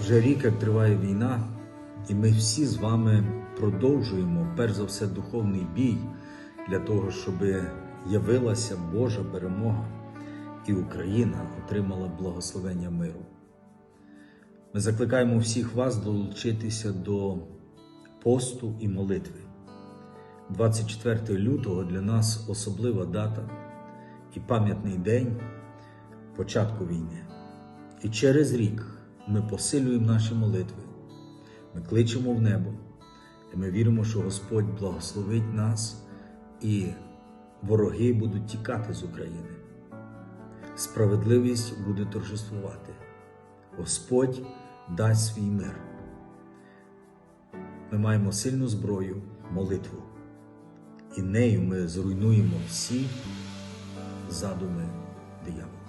Вже рік, як триває війна, і ми всі з вами продовжуємо, перш за все, духовний бій для того, щоб явилася Божа перемога і Україна отримала благословення миру. Ми закликаємо всіх вас долучитися до посту і молитви. 24 лютого для нас особлива дата і пам'ятний день початку війни. І через рік ми посилюємо наші молитви, ми кличемо в небо, і ми віримо, що Господь благословить нас і вороги будуть тікати з України. Справедливість буде торжествувати. Господь дасть свій мир. Ми маємо сильну зброю, молитву, і нею ми зруйнуємо всі задуми диявола.